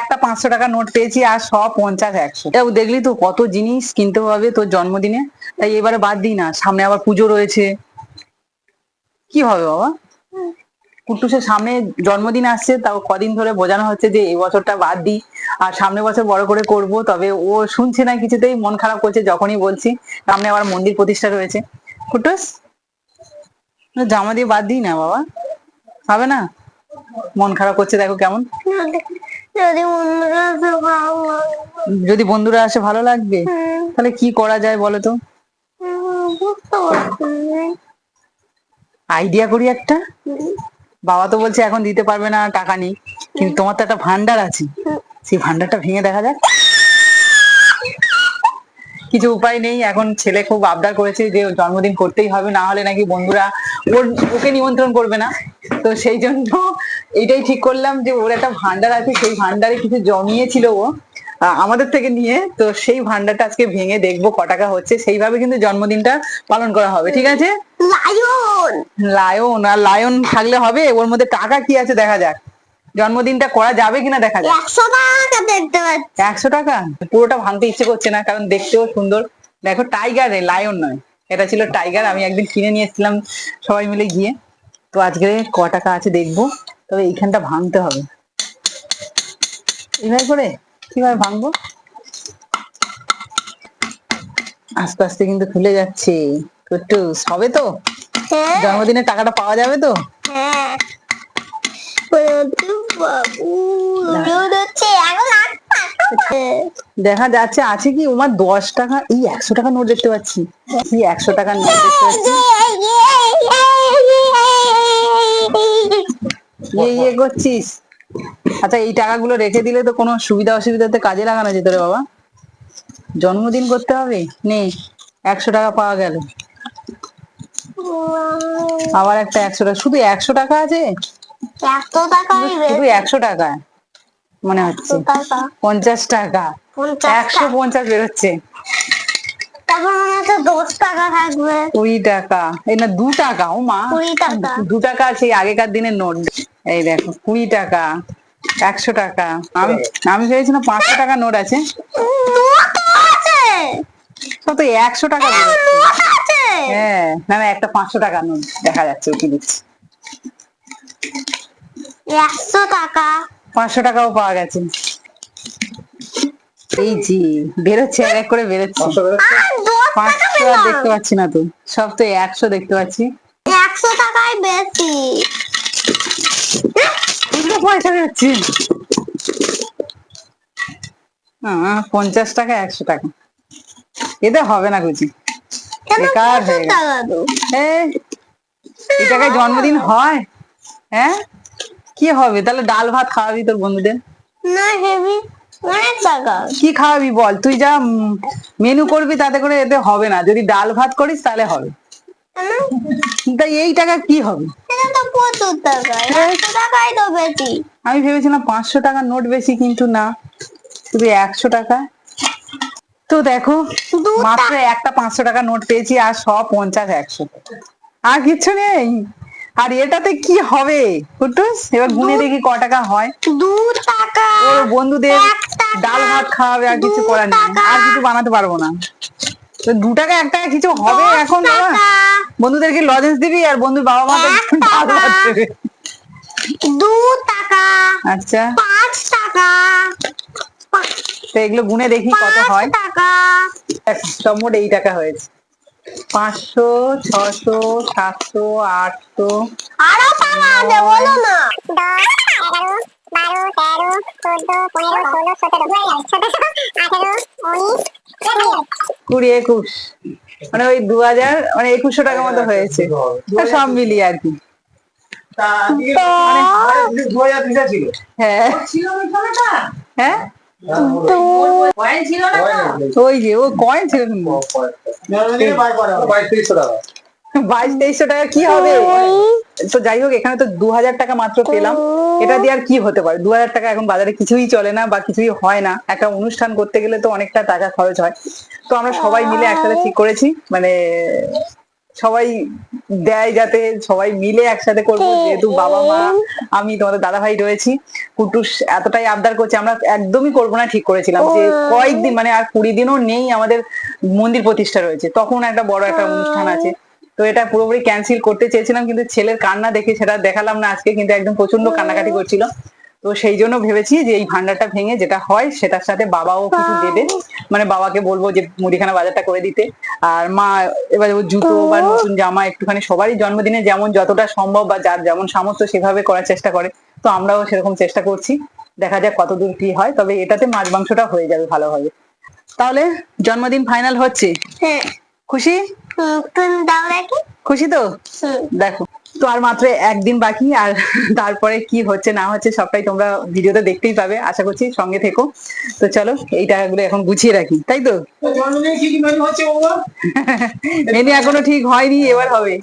একটা পাঁচশো টাকা নোট পেয়েছি আর সব পঞ্চাশ একশো। দেখলি তো কত জিনিস কিনতে হবে তোর জন্মদিনে? তাই এবারে বাদ দিই না, সামনে আবার পুজো রয়েছে। কি হবে বাবা? কুট্টুসের সামনে জন্মদিন আসছে, তাও কদিন ধরে বোঝানো হচ্ছে যে এই বছরটা বাদ দিই। আর সামনে বছর বড় করে করব, তবে ও শুনছে না কিছুতেই, মন খারাপ করছে যখনই বলছি। সামনে আবার মন্দির প্রতিষ্ঠা রয়েছে। কুট্টুস, জামা দিয়ে বাদ দিই না বাবা? হবে না? মন খারাপ করছে দেখো কেমন। যদি বন্ধুরা আসে ভালো লাগবে। তাহলে কি করা যায় বলো তো। আইডিয়া করি একটা? বাবা তো বলছে এখন দিতে পারবে না টাকা নেই। কিন্তু তোমার তো একটা ভান্ডার আছে। সেই ভান্ডারটা ভেঙে দেখা যাক। কিছু উপায় নেই এখন ছেলে খুব আবদার করেছে যে জন্মদিন করতেই হবে না হলে নাকি বন্ধুরা ওর ওকে নিমন্ত্রণ করবে না। তো সেই জন্য এটাই ঠিক করলাম যে ওর একটা ভান্ডার আছে সেই ভান্ডারে কিছু জমিয়েছিল ও আমাদের থেকে নিয়ে। তো সেই ভান্ডারটা আজকে ভেঙে দেখব ক টাকা হচ্ছে। সেইভাবে কিন্তু জন্মদিনটা পালন করা হবে ঠিক আছে? লায়ন! লায়ন আর লায়ন থাকলে হবে। ওর মধ্যে টাকা কি আছে দেখা যাক। জন্মদিনটা করা যাবে কিনা দেখা যাক। একশো টাকা দেখতে পাচ্ছি। একশো টাকা? পুরোটা ভাঙতে ইচ্ছে করছে না কারণ দেখতেও সুন্দর। দেখো টাইগার লায়ন নয়। এটা ছিল টাইগার আমি একদিন কিনে নিয়ে এসেছিলাম সবাই মিলে গিয়ে। তো আজকে ক টাকা আছে দেখব তবে এইখানটা ভাঙতে হবে। এইভাবে করে কীভাবে ভাঙবো? আস্তে আস্তে কিন্তু খুলে যাচ্ছে। একটু হবে তো? হ্যাঁ। জন্মদিনের টাকাটা পাওয়া যাবে তো? হ্যাঁ। দেখা যাচ্ছে আছে কি? ওমার দশ টাকা এই একশো টাকা নোট দেখতে পাচ্ছি। এই একশো টাকার নোট দেখতে পাচ্ছি? ইয়ে ইয়ে করছিস? আচ্ছা এই টাকাগুলো রেখে দিলে তো কোনো সুবিধা অসুবিধাতে কাজে লাগানো যেত রে বাবা। জন্মদিন করতে হবে? নে একশো টাকা পাওয়া গেল। আবার একটা একশো টাকা শুধু একশো টাকা আছে? শুধু একশো টাকা মনে হচ্ছে। পঞ্চাশ টাকা। একশো পঞ্চাশ বেরোচ্ছে। তারপর মনে হচ্ছে দশ টাকা থাকবে। কুড়ি টাকা। এই না দু টাকা ও মা। কুড়ি টাকা। দু টাকা এই আগেকার দিনের নোট। এই দেখো কুড়ি টাকা একশো টাকা। আমি আমি ভেবেছিলাম পাঁচশো টাকা নোট আছে। কত একশো টাকা আছে। হ্যাঁ না না একটা পাঁচশো টাকা নোট দেখা যাচ্ছে উঠে দিচ্ছি। একশো টাকা। পাঁচশো টাকাও পাওয়া গেছে। এই জি বেরোচ্ছে এক এক করে বেরোচ্ছে। পাঁচশো আর দেখতে পাচ্ছি না তো। সব তো একশো দেখতে পাচ্ছি। একশো টাকাই বেশি। পয়সা বেরোচ্ছে পঞ্চাশ টাকা একশো টাকা। এতে হবে না কুচি কেন বেকার হয়ে গেছে। এই এই টাকায় জন্মদিন হয়? হ্যাঁ? কি হবে? তাহলে ডাল ভাত খাওয়াবি তোর বন্ধুদের। না হেভি। অনেক টাকা কি খাওয়াবি বল? তুই যা মেনু করবি তাতে করে এতে হবে না। যদি ডাল ভাত করিস তাহলে হবে। কেন? তাই এই টাকা কি হবে? তো তো বেশি। আমি ভেবেছিলাম পাঁচশো টাকার নোট বেশি কিন্তু না। শুধু একশো টাকা। তো দেখো মাত্র একটা পাঁচশো টাকা নোট পেয়েছি আর সব পঞ্চাশ একশো আর কিচ্ছু নেই। আর এটাতে কি হবে? কুটুস এবার গুনে দেখি ক টাকা হয়। দু টাকা। ওর বন্ধুদের ডাল ভাত খাওয়াবে আর কিছু করার নেই। আর কিছু বানাতে পারব না। তো দু টাকা এক টাকা কিছু হবে এখন বন্ধুদেরকে লজেন্স দিবি আর বন্ধুর বাবা মা ডাল ভাত দেবে। দু টাকা। আচ্ছা। পাঁচ টাকা। তো এগুলো গুনে দেখি কত হয়। টাকা। সব মোট এই টাকা হয়েছে। পাঁচশো ছশো সাতশো আটশো। আরও টাকা আছে বলো না। দশ এগারো বারো তেরো চোদ্দ পনেরো ষোলো সতেরো সতেরো আঠেরো উনিশ কুড়ি একুশ। মানে ওই দু হাজার মানে একুশশো টাকা মতো হয়েছে। সব মিলিয়ে আর কি। হ্যাঁ। হ্যাঁ? বাইশ, তেইশশো কি হবে? তো যাই হোক, এখানে তো টাকা মাত্র পেলাম। এটা দিয়ে আর কি হতে পারে? দু হাজার টাকা এখন বাজারে কিছুই চলে না বা কিছুই হয় না। একটা অনুষ্ঠান করতে গেলে তো অনেকটা টাকা খরচ হয়। তো আমরা সবাই মিলে একসাথে ঠিক করেছি। মানে সবাই দেয় যাতে সবাই মিলে একসাথে করব যেহেতু বাবা মা আমি তোমাদের দাদা ভাই রয়েছি। কুটুস এতটাই আবদার করছে আমরা একদমই করব না ঠিক করেছিলাম যে কয়েকদিন মানে আর কুড়ি দিনও নেই আমাদের মন্দির প্রতিষ্ঠা রয়েছে। তখন একটা বড় একটা অনুষ্ঠান আছে। তো এটা পুরোপুরি ক্যান্সেল করতে চেয়েছিলাম কিন্তু ছেলের কান্না দেখে সেটা দেখালাম না আজকে কিন্তু একদম প্রচণ্ড কান্নাকাটি করছিল। তো সেই জন্য ভেবেছি যে এই ভান্ডারটা ভেঙে যেটা হয় সেটার সাথে বাবাও কিছু দেবে। মানে বাবাকে বলব যে মুদিখানা বাজারটা করে দিতে। আর মা এবার জুতো বা নতুন জামা একটুখানি সবারই জন্মদিনে যেমন যতটা সম্ভব বা যার যেমন সামর্থ্য সেভাবে করার চেষ্টা করে। তো আমরাও সেরকম চেষ্টা করছি। দেখা যাক কতদূর কি হয়। তবে এটাতে মাছ মাংসটা হয়ে যাবে ভালোভাবে। তাহলে জন্মদিন ফাইনাল হচ্ছে। হ্যাঁ। খুশি? খুশি তো? দেখো। তো আর মাত্র একদিন বাকি আর তারপরে কি হচ্ছে না হচ্ছে সবটাই তোমরা ভিডিওতে দেখতেই পাবে আশা করছি সঙ্গে থেকো। তো চলো এই টাকাগুলো এখন গুছিয়ে রাখি তাই তো? মেনু মেনু এখনও ঠিক হয়নি এবার হবে।